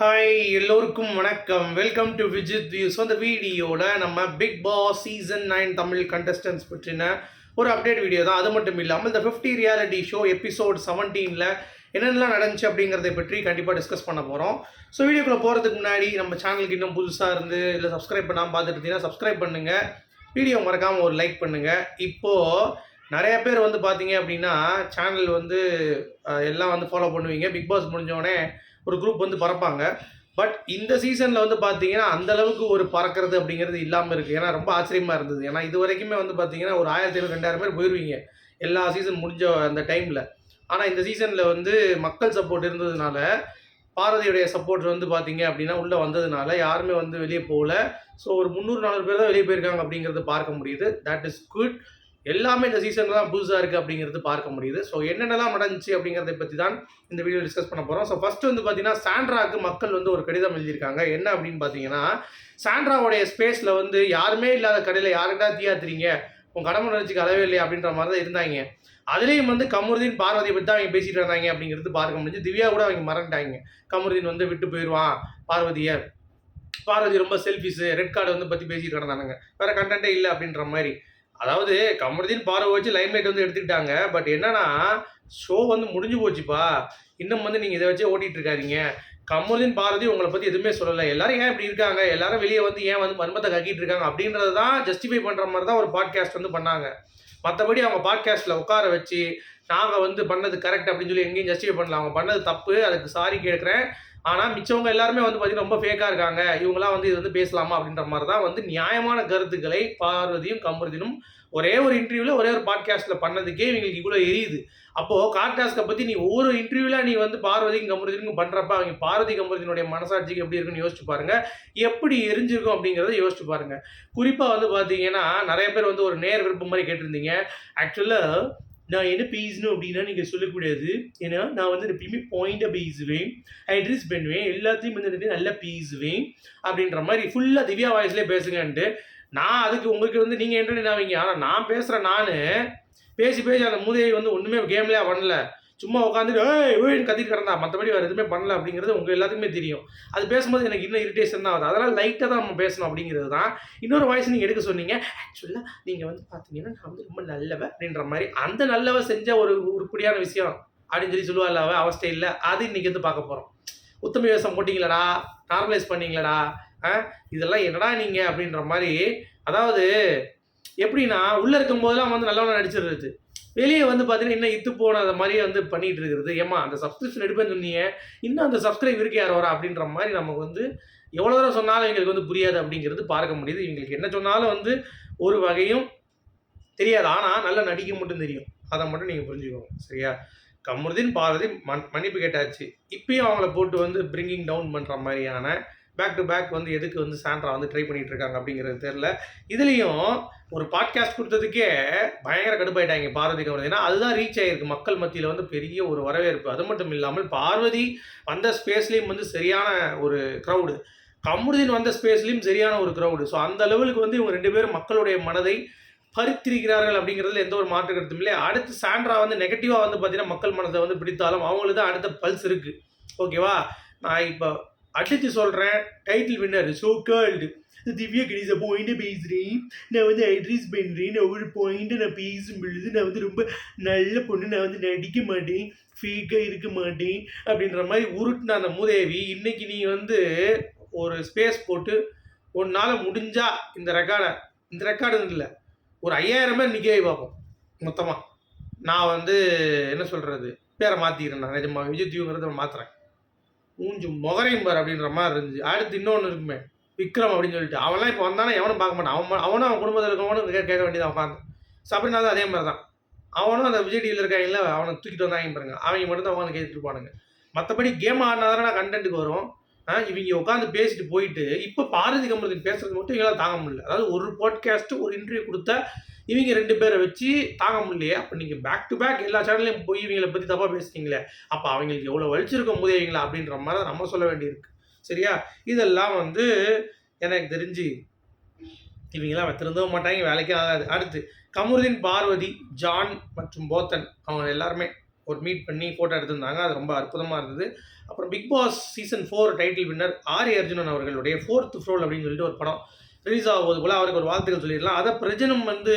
Hi எல்லோருக்கும் வணக்கம். Welcome to Vijith views அந்த வீடியோவில் நம்ம Bigg Boss season nine Tamil contestants பற்றின ஒரு அப்டேட் வீடியோ தான். அது மட்டும் இல்லாமல் இந்த ஃபிஃப்டி ரியாலிட்டி ஷோ எபிசோட் செவன்டீனில் என்னென்னலாம் நடந்துச்சு அப்படிங்கிறத பற்றி கண்டிப்பாக டிஸ்கஸ் பண்ண போகிறோம் ஸோ வீடியோக்குள்ளே போகிறதுக்கு முன்னாடி நம்ம சேனலுக்கு இன்னும் புதுசாக இருந்து இல்லை சப்ஸ்கிரைப் பண்ணாமல் பார்த்துட்டு இருந்தீங்கன்னா சப்ஸ்கிரைப் பண்ணுங்கள் வீடியோ மறக்காமல் ஒரு லைக் பண்ணுங்கள் இப்போது நிறைய பேர் வந்து பார்த்தீங்க அப்படின்னா சேனல் வந்து எல்லாம் வந்து ஃபாலோ பண்ணுவீங்க. பிக் பாஸ் முடிஞ்சோடனே ஒரு குரூப் வந்து பறப்பாங்க. பட் இந்த சீசனில் வந்து பார்த்தீங்கன்னா அந்தளவுக்கு ஒரு பறக்கிறது அப்படிங்கிறது இல்லாமல் இருக்குது ஏன்னா ரொம்ப ஆச்சரியமாக இருந்தது. ஏன்னா இது வரைக்குமே வந்து பார்த்தீங்கன்னா ஒரு ஆயிரத்தி ஐநூறு ரெண்டாயிரம் பேர் போயிடுவீங்க எல்லா சீசன் முடிஞ்ச அந்த டைமில் ஆனால் இந்த சீசனில் வந்து மக்கள் சப்போர்ட் இருந்ததுனால பாரதியுடைய சப்போர்ட் வந்து பார்த்தீங்க அப்படின்னா உள்ளே வந்ததுனால யாருமே வந்து வெளியே போகல. ஸோ ஒரு முந்நூறு நானூறு பேர் தான் வெளியே போயிருக்காங்க அப்படிங்கிறத பார்க்க முடியுது. தட் இஸ் குட் எல்லாமே இந்த சீசனில் தான் புதுசாக இருக்குது அப்படிங்கிறது பார்க்க முடியுது. ஸோ என்னென்னலாம் நடந்துச்சு அப்படிங்கிறத பற்றி தான் இந்த வீடியோ டிஸ்கஸ் பண்ண போகிறோம் ஸோ ஃபஸ்ட்டு வந்து பார்த்தீங்கன்னா சாண்ட்ராக்கு மக்கள் வந்து ஒரு கடிதம் எழுதியிருக்காங்க. என்ன அப்படின்னு பார்த்தீங்கன்னா சாண்ட்ராவுடைய ஸ்பேஸில் வந்து யாருமே இல்லாத கடையில் யாருக்கிட்டா தீயாத்துறீங்க உன் கடமை உணர்ச்சிக்கு அளவே இல்லையா? அப்படின்ற மாதிரி தான் இருந்தாங்க. அதுலேயும் வந்து கமருதீன் பார்வதியை பற்றி தான் அவங்க பேசிட்டு இருந்தாங்க அப்படிங்கிறது பார்க்க முடிஞ்சு திவ்யா கூட அவங்க மறந்துட்டாங்க. கமருதீன் வந்து விட்டு போயிடுவான் பார்வதியை. பார்வதி ரொம்ப செல்ஃபிஸு ரெட் கார்டு வந்து பற்றி பேசிட்டு கிடந்தானுங்க. வேறு கண்டென்ட்டே இல்லை அப்படின்ற மாதிரி. அதாவது கமருதீன் பார்வை வச்சு லைம்லைட் வந்து எடுத்துக்கிட்டாங்க. பட் என்னன்னா ஷோ வந்து முடிஞ்சு போச்சுப்பா. இன்னும் வந்து நீங்கள் இதை வச்சே ஓட்டிட்டு இருக்காதீங்க. கமருதீன் பாரதி உங்களை பற்றி எதுவுமே சொல்லலை. எல்லாரும் ஏன் இப்படி இருக்காங்க? எல்லாரும் வெளியே வந்து ஏன் வந்து மர்மத்தை கக்கிட்டு இருக்காங்க? அப்படின்றது தான் ஜஸ்டிஃபை பண்ணுற மாதிரி தான் ஒரு பாட்காஸ்ட் வந்து பண்ணாங்க. மற்றபடி அவங்க பாட்காஸ்ட்டில் உட்கார வச்சு நாங்கள் வந்து பண்ணது கரெக்ட் அப்படின்னு சொல்லி எங்கேயும் ஜஸ்டிஃபை பண்ணல. அவங்க பண்ணது தப்பு. அதுக்கு சாரி கேட்குறேன். ஆனால் மிச்சவங்க எல்லாருமே வந்து பார்த்தீங்கன்னா ரொம்ப ஃபேக்காக இருக்காங்க. இவங்களாம் வந்து இது வந்து பேசலாமா அப்படின்ற மாதிரி தான் வந்து நியாயமான கருத்துக்களை பார்வதியும் கமருதினும் ஒரே ஒரு இன்டர்வியூவில் ஒரே ஒரு பாட்காஸ்ட்டில் பண்ணதுக்கே இவங்களுக்கு இவ்வளோ எரியுது. அப்போது கார்டாஸ்கை பற்றி நீ ஒவ்வொரு இன்டர்வியூவில் நீ வந்து பார்வதிக்கும் கமருதினுக்கும் பண்ணுறப்ப அவங்க பார்வதி கமருதினுடைய மனசாட்சிக்கு எப்படி இருக்குன்னு யோசிச்சு பாருங்கள் எப்படி எரிஞ்சிருக்கும் அப்படிங்கிறத யோசிச்சு பாருங்கள் குறிப்பாக வந்து பார்த்தீங்கன்னா நிறைய பேர் வந்து ஒரு நேர் விருப்பம் மாதிரி கேட்டிருந்தீங்க. ஆக்சுவலாக நான் என்ன பேசணும் அப்படின்னா நீங்கள் சொல்லக்கூடாது ஏன்னா நான் வந்து எப்பயுமே பாயிண்டாக பேசுவேன். அட்ரஸ் பண்ணுவேன். எல்லாத்தையும் வந்து என்னது? நல்லா பேசுவேன். அப்படின்ற மாதிரி ஃபுல்லாக திவ்யா வாய்ஸ்லேயே பேசுங்கன்ட்டு. நான் அதுக்கு உங்களுக்கு வந்து நீங்கள் என்ன ஆவீங்க. ஆனால் நான் பேசுகிறேன் நான். பேசி பேசி அந்த மூதையை வந்து ஒன்றுமே கேம்லேயே பண்ணல சும்மா உட்காந்துட்டு ஏய் ஓய்னு கத்திட்டு கிடந்தா மற்றபடி வேறு எதுவுமே பண்ணல அப்படிங்கிறது உங்கள் எல்லாத்துக்குமே தெரியும். அது பேசும்போது எனக்கு இன்னும் இரிட்டேஷன் தான் ஆகுது அதனால் லைட்டாக தான் நம்ம பேசணும் அப்படிங்கிறது தான். இன்னொரு வாய்ஸ் நீங்கள் எடுக்க சொன்னீங்க ஆக்சுவலாக நீங்கள் வந்து பார்த்தீங்கன்னா நான் வந்து ரொம்ப நல்லவ அப்படின்ற மாதிரி. அந்த நல்லவ செஞ்ச ஒரு உருப்படியான விஷயம் அப்படின்னு சொல்லி சொல்லுவாள் அவ அவஸ்தை இல்லை அது இன்னைக்கு வந்து பார்க்க போகிறோம் உத்தம விவசாயம் போட்டிங்களடா? நார்மலைஸ் பண்ணிங்களடா? ஆ? இதெல்லாம் என்னடா நீங்கள் அப்படின்ற மாதிரி. அதாவது எப்படின்னா உள்ளே இருக்கும் போதெல்லாம் வந்து நல்லவனாக நடிச்சிடுறது. வெளியே வந்து பார்த்தீங்கன்னா இன்னும் இத்து போனத மாதிரியே வந்து பண்ணிட்டு இருக்கிறது. ஏமா அந்த சப்ஸ்கிரிப்ஷன் எடுப்பேன்னு சொன்னீங்க. இன்னும் அந்த சப்ஸ்கிரைப் இருக்கு யார் வரா அப்படின்ற மாதிரி நமக்கு வந்து எவ்வளோ தூரம் சொன்னாலும் எங்களுக்கு வந்து புரியாது அப்படிங்கிறது பார்க்க முடியுது. இவங்களுக்கு என்ன சொன்னாலும் வந்து ஒரு வகையும் தெரியாது. ஆனால் நல்லா நடிக்க மட்டும் தெரியும். அதை மட்டும் நீங்கள் புரிஞ்சுக்கோங்க. சரியா? கமருதீன் பாரதி மன் மன்னிப்பு கேட்டாச்சு. இப்பயும் அவங்கள போட்டு வந்து பிரிங்கிங் டவுன் பண்ணுற மாதிரியான பேக் டு பேக் வந்து எதுக்கு வந்து சாண்ட்ரா வந்து ட்ரை பண்ணிட்டு இருக்காங்க அப்படிங்கிறது தெரில இதுலேயும் ஒரு பாட்காஸ்ட் கொடுத்ததுக்கே பயங்கர கடுப்பாயிட்டாங்க பார்வதி கமருதி ஏன்னா அதுதான் ரீச் ஆகிருக்கு மக்கள் மத்தியில் வந்து பெரிய ஒரு வரவேற்பு. அது மட்டும் இல்லாமல் பார்வதி வந்த ஸ்பேஸ்லேயும் வந்து சரியான ஒரு க்ரௌடு கமருதீன் வந்த ஸ்பேஸ்லேயும் சரியான ஒரு க்ரௌடு ஸோ அந்த லெவலுக்கு வந்து இவங்க ரெண்டு பேரும் மக்களுடைய மனதை பறித்திருக்கிறார்கள் அப்படிங்கிறதுல எந்த ஒரு மாற்று கருத்தும் இல்லை. அடுத்து சாண்ட்ரா வந்து நெகட்டிவாக வந்து பார்த்தீங்கன்னா மக்கள் மனதை வந்து பிடித்தாலும் அவங்களுக்கு தான் அடுத்த பல்ஸ் இருக்குது ஓகேவா நான் இப்போ அடித்து சொல்கிறேன் டைட்டில் வின்னர் ஸோ கேர்ள்டு திவ்யா கணேச பாயிண்ட்டை பேசுகிறேன் நான் வந்து அட்ரஸ் பண்ணுறேன் நான் ஒரு பாயிண்ட்டை நான் பேசும் பொழுது நான் வந்து ரொம்ப நல்ல பொண்ணு நான் வந்து நடிக்க மாட்டேன் ஃபேக்காக இருக்க மாட்டேன் அப்படின்ற மாதிரி உருட்டின அந்த மூதேவி இன்னைக்கு நீ வந்து ஒரு ஸ்பேஸ் போட்டு உன்னால் முடிஞ்சா இந்த ரெக்கார்டை இந்த ரெக்கார்டு இல்லை ஒரு ஐயாயிரமே பேர் பார்ப்போம் மொத்தமாக நான் வந்து என்ன சொல்கிறது பேரை மாற்றிக்கிறேன் நான் விஜய் விஜய்தியுங்கிறத மாற்றுறேன் மூஞ்சு முகரையும் பார் அப்படின்ற மாதிரி இருந்துச்சு. அடுத்து இன்னொன்று இருக்குமே விக்ரம் அப்படின்னு சொல்லிட்டு. அவன்லாம் இப்போ வந்தானா எவனும் பார்க்க மாட்டான். அவன் அவனும் அவன் குடும்பத்தில் இருக்கவனும் கேட்க வேண்டியதான் உட்காந்து சபரினா அதே மாதிரி தான் அவனும் அந்த விஜய் டிவியில் இருக்காங்கல்ல அவனை தூக்கிட்டு வந்தாங்க பாருங்க அவங்க மட்டும் தான் உட்காந்து கேட்டுட்டு இருப்பானுங்க. மற்றபடி கேம் ஆடினா தானே கண்டென்ட்டுக்கு வரும். ஆ, இவங்க உட்காந்து பேசிட்டு போயிட்டு இப்போ பாரதி கமருதீன் பேசுறது மட்டும் எங்களால் தாங்க முடியல. அதாவது ஒரு பாட்காஸ்ட்டு ஒரு இன்டர்வியூ கொடுத்தா இவங்க ரெண்டு பேரை வச்சு தாங்க முடியலையே. அப்போ நீங்கள் பேக் டு பேக் எல்லா சேனல்லையும் போய் இவங்களை பற்றி தப்பாக பேசுனீங்களே அப்போ அவங்களுக்கு எவ்வளோ வலிச்சிருக்க முடியுங்களா அப்படின்ற மாதிரி தான் நம்ம சொல்ல வேண்டியிருக்கு. சரியா? இதெல்லாம் வந்து எனக்கு தெரிஞ்சு இவங்களாம் திருந்தவும் மாட்டாங்க வேலைக்கே ஆகாது. அடுத்து கமருதீன் பார்வதி ஜான் மற்றும் போத்தன் அவங்க எல்லாருமே ஒரு மீட் பண்ணி ஃபோட்டோ எடுத்திருந்தாங்க. அது ரொம்ப அற்புதமாக இருந்தது. அப்புறம் Bigg Boss season four title winner Aari Arjunan அவர்களுடைய ஃபோர்த் ஃப்ரோல் அப்படின்னு சொல்லிட்டு ஒரு படம் ரிலீஸ் ஆகும்போது போல் அவருக்கு ஒரு வாழ்த்துக்கள் சொல்லிடலாம். அதை பிரஜனம் வந்து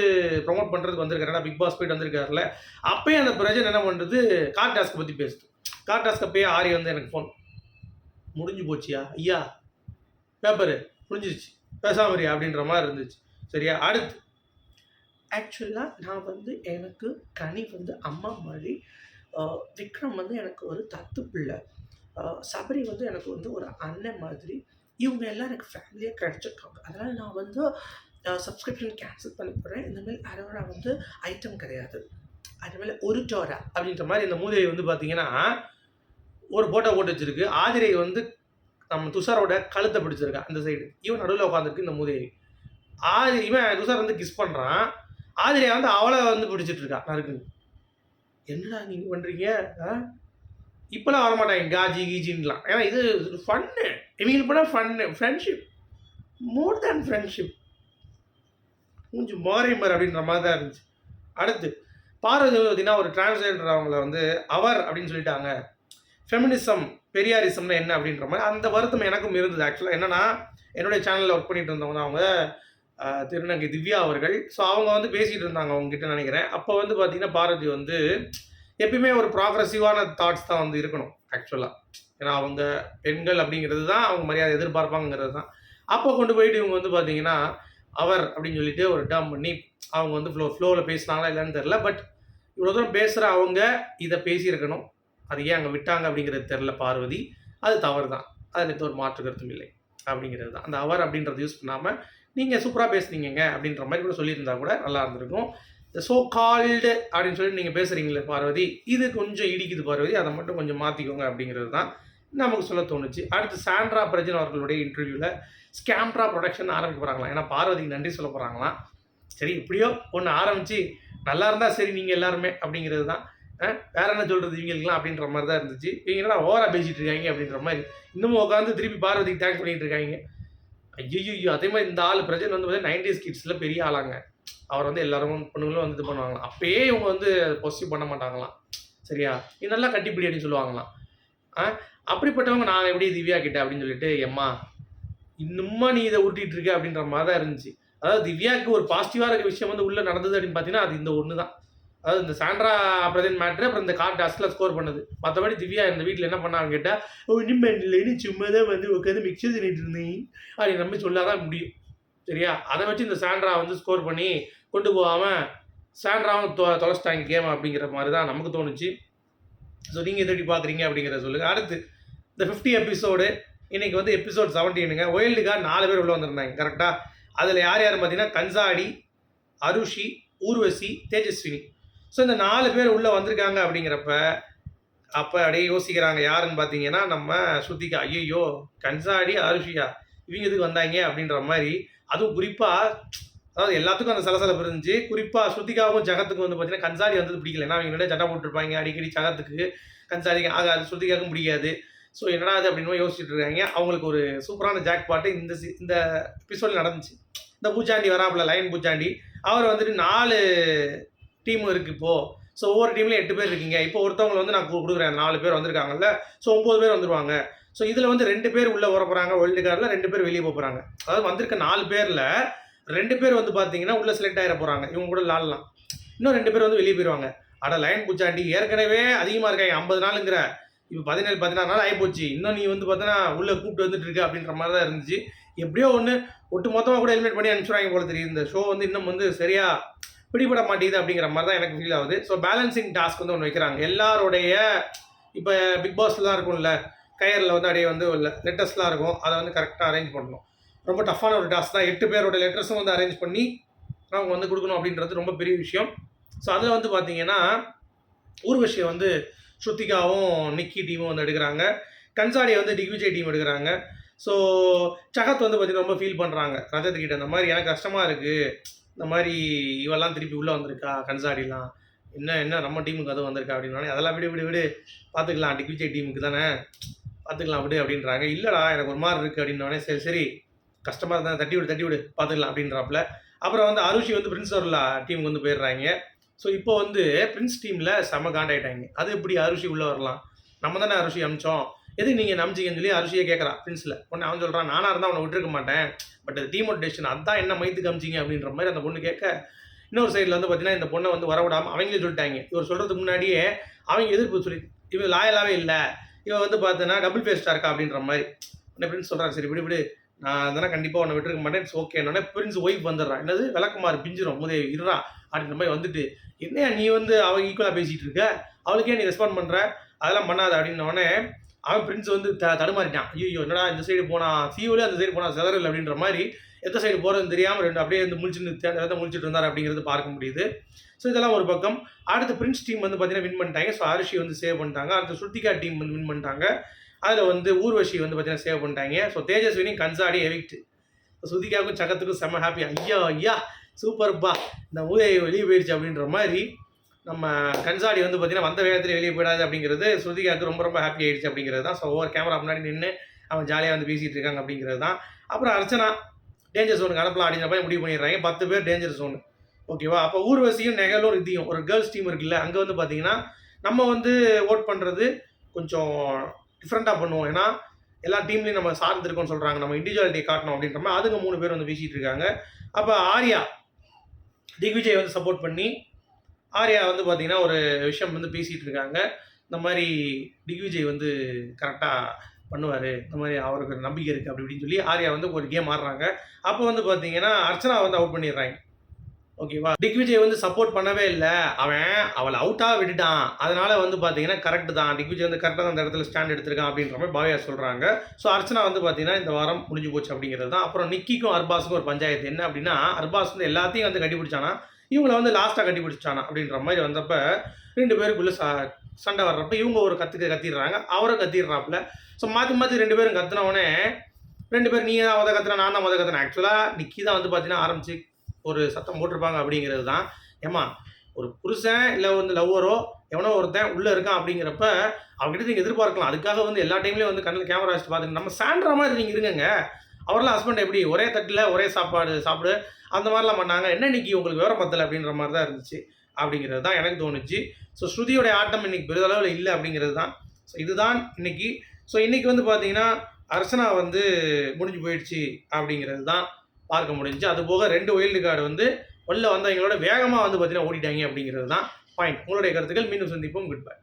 ப்ரொமோட் பண்ணுறதுக்கு வந்திருக்காரு பிக் பாஸ் போயிட்டு வந்திருக்காருல. அப்பயே அந்த பிரஜன் என்ன பண்ணுறது கார் டாஸ்க்கை பற்றி பேசுது. கார் டாஸ்க் அப்பயே ஆரி வந்து எனக்கு ஃபோன் முடிஞ்சு போச்சியா? ஐயா பேப்பரு முடிஞ்சிருச்சு. பேசாமரியா அப்படின்ற மாதிரி இருந்துச்சு. சரியா? அடுத்து. ஆக்சுவலாக நான் வந்து எனக்கு கனி வந்து அம்மா மாதிரி விக்ரம் வந்து எனக்கு ஒரு தத்து பிள்ளை. சபரி வந்து எனக்கு வந்து ஒரு அண்ணன் மாதிரி இவங்க எல்லாம் எனக்கு ஃபேமிலியாக கிடச்சிருக்காங்க அதனால் நான் வந்து சப்ஸ்கிரிப்ஷன் கேன்சல் பண்ண போகிறேன் இந்தமாரி அரோரா வந்து ஐட்டம் கிடையாது. அதுமாதிரி ஒரு டோரா அப்படின்ற மாதிரி இந்த மூதேவி வந்து பார்த்தீங்கன்னா ஒரு போட்டோ போட்டு வச்சிருக்கு. ஆதிரை வந்து நம்ம துஷாரோட கழுத்தை பிடிச்சிருக்கா அந்த சைடு இவன் நடுவில் உட்காந்துருக்கு இந்த மூதேவி ஆதி இவன் துஷார் வந்து கிஸ் பண்ணுறான் ஆதிரியா வந்து அவளை வந்து பிடிச்சிட்டு இருக்கா நறுக்கு என்னடா நீங்கள் பண்ணுறீங்க இப்போலாம் வரமாட்டாங்க. காஜி கீஜின்லாம் ஏன்னா இது ஃபன்னு இவங்களுக்கு பண்ண fun friendship more than friendship மூஞ்சி மாரியம்மர் அப்படின்ற மாதிரி தான் இருந்துச்சு. அடுத்து பார்வதி வந்து பார்த்தீங்கன்னா ஒரு டிரான்ஸ்ஜெண்டர் அவங்கள வந்து அவர் அப்படின்னு சொல்லிட்டாங்க. ஃபெமினிசம் பெரியாரிசம்னா என்ன அப்படின்ற மாதிரி அந்த வருத்தம் எனக்கும் இருந்தது ஆக்சுவலாக என்னன்னா என்னுடைய சேனலில் ஒர்க் பண்ணிட்டு இருந்தவங்க தான் அவங்க திருநங்கை திவ்யா அவர்கள். ஸோ அவங்க வந்து பேசிகிட்டு இருந்தாங்க அவங்ககிட்ட நினைக்கிறேன். அப்போ வந்து பார்த்தீங்கன்னா பாரதி வந்து எப்பயுமே ஒரு ப்ராக்ரஸிவான தாட்ஸ் தான் வந்து இருக்கணும் ஆக்சுவலாக ஏன்னா அவங்க பெண்கள் அப்படிங்கிறது தான் அவங்க மரியாதை எதிர்பார்ப்பாங்கிறது தான். அப்போ கொண்டு போயிட்டு இவங்க வந்து பார்த்தீங்கன்னா அவர் அப்படின்னு சொல்லிட்டு ஒரு டேர்ம் பண்ணி அவங்க வந்து ஃப்ளோ ஃப்ளோவில் பேசினாங்களா இல்லைன்னு தெரில பட் இவ்வளோ தூரம் பேசுகிற அவங்க இதை பேசியிருக்கணும். அது ஏன் அங்கே விட்டாங்க அப்படிங்கிறது தெரில பார்வதி. அது தவறு தான். அது எனக்கு ஒரு மாற்று கருத்தும் இல்லை அப்படிங்கிறது தான். அந்த அவர் அப்படின்றத யூஸ் பண்ணாமல் நீங்கள் சூப்பராக பேசுனீங்க அப்படின்ற மாதிரி கூட சொல்லியிருந்தா கூட நல்லா இருந்திருக்கும். இந்த சோ கால்டு அப்படின்னு சொல்லி நீங்கள் பேசுகிறீங்களே பார்வதி. இது கொஞ்சம் இடிக்குது பார்வதி. அதை மட்டும் கொஞ்சம் மாற்றிக்கோங்க அப்படிங்கிறது தான் நமக்கு சொல்ல தோணுச்சு. அடுத்து சாண்ட்ரா பிரஜன் அவர்களுடைய இன்டர்வியூவில் ஸ்கேம்ட்ரா ப்ரொடக்ஷன் ஆரம்பிக்க போகிறாங்களாம் ஏன்னா பார்வதிக்கு நன்றி சொல்ல போகிறாங்களாம் சரி இப்படியோ ஒன்று ஆரம்பித்து நல்லா இருந்தால் சரி நீங்கள் எல்லாருமே அப்படிங்கிறது தான். வேற என்ன சொல்கிறது இவங்களுக்குலாம் அப்படின்ற மாதிரி தான் இருந்துச்சு. இவங்க ஓவராக பேசிகிட்டு இருக்காங்க அப்படின்ற மாதிரி. இன்னமும் உட்காந்து திருப்பி பார்வதிக்கு தேங்க்ஸ் பண்ணிகிட்டு இருக்காங்க. ஐயோ அதே மாதிரி இந்த ஆள் பிரஜன் வந்து பார்த்தீங்கன்னா நைன்டிஸ் கிட்ஸில் பெரிய ஆளாங்க. அவர் வந்து எல்லாரும் பொண்ணுங்களும் வந்து இது பண்ணுவாங்களாம். அப்பயே இவங்க வந்து பொசிவ் பண்ண மாட்டாங்களாம். சரியா? நீ நல்லா கட்டிப்பிடி அப்படின்னு சொல்லுவாங்களாம். ஆ அப்படிப்பட்டவங்க நான் எப்படி திவ்யா கிட்ட? அப்படின்னு சொல்லிட்டு எம்மா இன்னுமா நீ இதை உருட்டிட்டு இருக்க? அப்படின்ற மாதிரி தான் இருந்துச்சு. அதாவது திவ்யாவுக்கு ஒரு பாசிட்டிவாக இருக்க விஷயம் வந்து உள்ளே நடந்தது அப்படின்னு பார்த்தீங்கன்னா அது இந்த ஒன்று தான் அதாவது இந்த சாண்ட்ரா பிரதன் மேட்ரு அப்புறம் இந்த கார் டஸ்டில் ஸ்கோர் பண்ணது. மற்றபடி திவ்யா இந்த வீட்டில் என்ன பண்ணாங்க கேட்டால் ஓ இனிமேல் இல்லைன்னு சும்மா தான் வந்து உட்காந்து மிக்சர் தின்னுட்டு இருந்தேன். அப்படி நம்பி சொல்லாதான் முடியும். சரியா? அதை வச்சு இந்த சாண்ட்ரா வந்து ஸ்கோர் பண்ணி கொண்டு போகாமல் சாண்ட்ராவும் தொ தொலைச்சிட்டாங்க கேம் அப்படிங்கிற மாதிரி தான் நமக்கு தோணுச்சு. ஸோ நீங்கள் எப்படி பார்க்குறீங்க அப்படிங்கிறத சொல்லுங்கள் அடுத்து இந்த ஃபிஃப்டி எபிசோடு இன்றைக்கி வந்து எபிசோட் செவன்டீனுங்க ஒயில்டுக்கா நாலு பேர் உள்ளே வந்திருந்தாங்க கரெக்டாக அதில் யார் யார் பார்த்தீங்கன்னா கன்சாடி அருஷி ஊர்வசி தேஜஸ்வினி. ஸோ இந்த நாலு பேர் உள்ளே வந்திருக்காங்க அப்படிங்கிறப்ப அப்போ அப்படியே யோசிக்கிறாங்க யாருன்னு பார்த்தீங்கன்னா நம்ம ஸ்ருதிகா ஐயோ கன்சாடி அருஷியா இவங்க இதுக்கு வந்தாங்க அப்படின்ற மாதிரி அதுவும் குறிப்பாக அதாவது எல்லாத்துக்கும் அந்த சலசலப்பு இருந்துச்சு. குறிப்பாக ஸ்ருதிகாவும் ஜகத்துக்கும் வந்து பார்த்தீங்கன்னா கன்சாடி வந்தது பிடிக்கல. ஏன்னா அவங்க சட்டை போட்டுருப்பாங்க. அடிக்கடி ஜகத்துக்கு கன்சாடிக்கு ஆகாது. ஸ்ருதிகாவுக்கும் பிடிக்காது. ஸோ என்னடா அது அப்படின்னு யோசிச்சுட்டு இருக்காங்க. அவங்களுக்கு ஒரு சூப்பரான ஜாக் பாட்டு இந்த சி- இந்த எபிசோடில் நடந்துச்சு. இந்த பூச்சாண்டி வராப்புல லைன் பூச்சாண்டி. அவர் வந்துட்டு நாலு டீம் இருக்குது இப்போ. ஸோ ஒவ்வொரு டீம்லேயும் எட்டு பேர் இருக்கீங்க. இப்போ ஒருத்தவங்களை வந்து நான் கொடுக்குறேன். நாலு பேர் வந்திருக்காங்கல்ல. ஸோ ஒம்பது பேர் வந்துருவாங்க. ஸோ இதில் வந்து ரெண்டு பேர் உள்ளே வர போகிறாங்க வேர்ல்டு கார்டில் ரெண்டு பேர் வெளியே போகிறாங்க அதாவது வந்திருக்க நாலு பேரில் ரெண்டு பேர் வந்து பார்த்தீங்கன்னா உள்ளே செலக்ட் ஆகிட போகிறாங்க இவங்க கூட விளாட்லாம். இன்னும் ரெண்டு பேர் வந்து வெளியே போயிடுவாங்க அட லைன் பூச்சாண்டி ஏற்கனவே அதிகமாக இருக்காங்க. ஐம்பது நாளுங்கிற. இப்போ பதினேழு பதினாறு நாள் ஆகிப்போச்சு இன்னும் நீ வந்து பார்த்தீங்கன்னா உள்ளே கூப்பிட்டு வந்துட்டு இருக்க அப்படின்ற மாதிரி தான் இருந்துச்சு. எப்படியோ ஒன்று ஒட்டு மொத்தமாக கூட ஹெல்மெட் பண்ணி அனுப்பிச்சுறாங்க போல தெரியுது. இந்த ஷோ வந்து இன்னும் வந்து சரியாக பிடிபட மாட்டேங்குது அப்படிங்கிற மாதிரி தான் எனக்கு ஃபீல் ஆகுது. ஸோ பேலன்சிங் டாஸ்க் வந்து ஒன்று வைக்கிறாங்க. எல்லாருடைய இப்போ பிக் பாஸ்லாம் இருக்கும்ல கயரில் வந்து அப்படியே வந்து லெட்டஸ்ட்லாம் இருக்கும். அதை வந்து கரெக்டாக அரேஞ்ச் பண்ணணும். ரொம்ப டஃப்பான ஒரு டாஸ்க் தான். எட்டு பேரோட லெட்டர்ஸும் வந்து அரேஞ்ச் பண்ணி அவங்க வந்து கொடுக்கணும் அப்படின்றது ரொம்ப பெரிய விஷயம். ஸோ அதில் வந்து பார்த்தீங்கன்னா ஊர்வஷியை வந்து ஸ்ருத்திகாவும் நிக்கி டீமும் வந்து எடுக்கிறாங்க. கன்சாடியை வந்து டிக்விஜய் டீம் எடுக்கிறாங்க. ஸோ சகத் வந்து பார்த்தீங்கன்னா ரொம்ப ஃபீல் பண்ணுறாங்க ரஜத்துக்கிட்ட இந்த மாதிரி எனக்கு கஷ்டமாக இருக்குது இந்த மாதிரி இவெல்லாம் திருப்பி உள்ளே வந்திருக்கா கன்சாடிலாம்? என்ன என்ன நம்ம டீமுக்கு அது வந்திருக்கா? அப்படின்னா அதெல்லாம் விடு விடு விடு. பார்த்துக்கலாம் டிக்விஜய் டீமுக்கு தானே. பார்த்துக்கலாம் விடு அப்படின்றாங்க. இல்லைடா எனக்கு ஒரு மாதிரி இருக்குது அப்படின்னோடனே சரி சரி. கஷ்டமாக இருந்தால் தட்டி விடு தட்டி விடு பார்த்துக்கலாம் அப்படின்றாப்புல. அப்புறம் வந்து அருஷி வந்து பிரின்ஸ் அவர்லா டீமுக்கு வந்து போயிடுறாங்க. ஸோ இப்போ வந்து பிரின்ஸ் டீமில் செம காண்டாயிட்டாங்க. அது எப்படி அரிசி உள்ளே வரலாம்? நம்ம தானே அரிசி அமிச்சோம். எதுக்கு நீங்கள் நம்பிச்சிங்கன்னு சொல்லி அரிசியை கேட்குறான் பிரின்ஸில் உடனே அவன் சொல்கிறான் நானாக இருந்தால் அவனை விட்டுருக்க மாட்டேன். பட் டீமோட டெசிஷன் அதான் என்ன மைத்துக்கு அமிச்சிங்க? அப்படின்ற மாதிரி அந்த பொண்ணு கேட்க இன்னொரு சைடில் வந்து பார்த்தீங்கன்னா இந்த பொண்ணை வந்து வரவிடாமல் அவங்களே சொல்லிட்டாங்க. இவர் சொல்கிறதுக்கு முன்னாடியே அவங்க எதிர்ப்பு சொல்லி இவன் லாயலாகவே இல்லை. இவன் வந்து பார்த்தீங்கன்னா டபுள் ஃபேஸ்டாக இருக்கா? அப்படின்ற மாதிரி. உடனே பிரின்ஸ் சொல்கிறாரு சரி விடு விடு. நான் அதெல்லாம் கண்டிப்பாக உன்னை விட்டுருக்க மாட்டேன். இட்ஸ் ஓகே உடனே பிரின்ஸ் ஒய்ஃப் வந்துடுறான் என்னது? விளக்குமாறு பிஞ்சிரும். முதே இருறா அப்படின்ற மாதிரி வந்துட்டு என்னையா நீ வந்து அவள் ஈக்குவலாக பேசிகிட்டு இருக்க? அவளுக்கே நீ ரெஸ்பாண்ட் பண்ணுற அதெல்லாம் பண்ணாத அப்படின்னோடனே அவன் பிரின்ஸ் வந்து த தடுமாறிட்டான். ஐயோ என்னடா இந்த சைடு போனா? சியூலே அந்த சைடு போனால் செதறல் அப்படின்ற மாதிரி எந்த சைடு போகிறதுன்னு தெரியாமல் ரெண்டு அப்படியே வந்து முழிச்சுட்டு தேர்ந்த முழிச்சிட்டு இருந்தார் அப்படிங்கிறது பார்க்க முடியுது. ஸோ இதெல்லாம் ஒரு பக்கம். அடுத்த பிரின்ஸ் டீம் வந்து பார்த்தீங்கன்னா வின் பண்ணிட்டாங்க. ஸோ அரிஷி வந்து சேவ் பண்ணிட்டாங்க. அடுத்த ஸ்ருத்திகா டீம் வந்து வின் பண்ணிட்டாங்க. அதில் வந்து ஊர்வஷி வந்து பார்த்தீங்கன்னா சேவ் பண்ணிட்டாங்க. So Tejaswini Kansadi evict. ஸ்ருதிகாவுக்கும் சகத்துக்கும் செம்ம ஹாப்பி ஐயா ஐயா சூப்பர்ப்பா இந்த ஊதை வெளியே போயிடுச்சு அப்படின்ற மாதிரி நம்ம கன்சாடி வந்து பார்த்தீங்கன்னா வந்த வேகத்தில் வெளியே போயிடாது அப்படிங்கிறது ஸ்ருதிகாவுக்கு ரொம்ப ரொம்ப ஹாப்பி ஆகிடுச்சு அப்படிங்கிறது தான். ஸோ ஒவ்வொரு கேமரா முன்னாடி நின்று அவன் ஜாலியாக வந்து பேசிகிட்டு இருக்காங்க அப்படிங்கிறது தான். அப்புறம் அர்ச்சனா டேஞ்சர் ஜோனுக்கு அனுப்பலாம் அப்படிங்கிற மாதிரி முடிவு பண்ணிடுறாங்க. பத்து பேர் டேஞ்சர் ஜோனு ஓகேவா அப்போ ஊர்வசியும் நெகலும் இதையும் ஒரு கேர்ள்ஸ் டீம் இருக்குல்ல அங்கே வந்து பார்த்தீங்கன்னா நம்ம வந்து ஓட் பண்ணுறது கொஞ்சம் டிஃப்ரெண்ட்டாக பண்ணுவோம். ஏன்னா எல்லா டீம்லையும் நம்ம சார்ந்திருக்கோம்னு சொல்கிறாங்க நம்ம இண்டிவிஜுவாலிட்டியை காட்டணும் அப்படின்ற மாதிரி அதுங்க மூணு பேர் வந்து பேசிகிட்டு இருக்காங்க. அப்போ ஆர்யா திக்விஜய் வந்து சப்போர்ட் பண்ணி ஆர்யா வந்து பார்த்தீங்கன்னா ஒரு விஷயம் வந்து பேசிகிட்டு இருக்காங்க. இந்த மாதிரி திக்விஜய் வந்து கரெக்டாக பண்ணுவார். இந்த மாதிரி அவருக்கு ஒரு நம்பிக்கை இருக்குது அப்படி இப்படின்னு சொல்லி ஆர்யா வந்து ஒரு கேம் ஆடுறாங்க. அப்போ வந்து பார்த்தீங்கன்னா அர்ச்சனா வந்து அவுட் பண்ணிடுறாங்க. ஓகேவா? டிக்விஜய் வந்து சப்போர்ட் பண்ணவே இல்லை. அவன் அவளை அவுட்டாக விட்டுட்டான். அதனால வந்து பார்த்தீங்கன்னா கரெக்ட் தான். டிக்விஜய் வந்து கரெக்டாக அந்த இடத்துல ஸ்டாண்ட் எடுத்திருக்கான் அப்படின்ற மாதிரி பாவியா சொல்கிறாங்க ஸோ அர்ச்சனா வந்து பார்த்தீங்கன்னா இந்த வாரம் முடிஞ்சு போச்சு அப்படிங்கிறது தான். அப்புறம் நிக்கிக்கும் அர்பாஸுக்கும் ஒரு பஞ்சாயத்து. என்ன அப்படின்னா அர்பாஸ் வந்து எல்லாத்தையும் வந்து கட்டிப்பிடிச்சானா இவங்களை வந்து லாஸ்ட்டாக கட்டிப்பிடிச்சானா அப்படின்ற மாதிரி வந்தப்ப ரெண்டு பேருக்குள்ளே ச சண்டை வர்றப்ப இவங்க ஒரு கற்றுக்க கத்திடுறாங்க. அவரும் கத்திடுறாப்புல. ஸோ மாற்றி மாற்றி ரெண்டு பேரும் கத்துனவுடனே ரெண்டு பேரும் நீ தான் முத கத்துனா நான் தான் முத கத்துனேன் ஆக்சுவலாக நிக்கி தான் வந்து பார்த்தீங்கன்னா ஆரம்பிச்சு ஒரு சத்தம் போட்டிருப்பாங்க அப்படிங்கிறது தான். ஏமா ஒரு புருஷன் இல்லை வந்து லவ்வரோ எவனோ ஒருத்தன் உள்ளே இருக்கான் அப்படிங்கிறப்ப அவங்ககிட்ட நீங்கள் எதிர்பார்க்கலாம். அதுக்காக வந்து எல்லா டைம்லேயும் வந்து கண்ணில் கேமரா வச்சு பார்த்துங்க நம்ம சாண்ட்ரா மாதிரி நீங்கள் இருங்கங்க. அவரெல்லாம் ஹஸ்பண்ட் எப்படி? ஒரே தட்டில் ஒரே சாப்பாடு சாப்பிடு அந்த மாதிரிலாம் பண்ணாங்க. என்ன இன்னைக்கு உங்களுக்கு விவரம் பத்தலை அப்படின்ற மாதிரி தான் இருந்துச்சு. அப்படிங்கிறது தான் எனக்கு தோணுச்சு. ஸோ ஸ்ருதியோடைய ஆட்டம் இன்னைக்கு பெரிதளவில் இல்லை அப்படிங்கிறது தான். ஸோ இதுதான் இன்னைக்கு. ஸோ இன்றைக்கி வந்து பார்த்தீங்கன்னா அர்ச்சனா வந்து முடிஞ்சு போயிடுச்சு அப்படிங்கிறது தான். பார்க்க முடிஞ்சுச்சு. அது போக ரெண்டு ஒயில்டு கார்டு வந்து வெளில வந்தவங்களோட வேகமாக வந்து பார்த்தீங்கன்னா ஓடிட்டாங்க அப்படிங்கிறது தான் பாயிண்ட் உங்களுடைய கருத்துக்கள். மீண்டும் சந்திப்போம். Good bye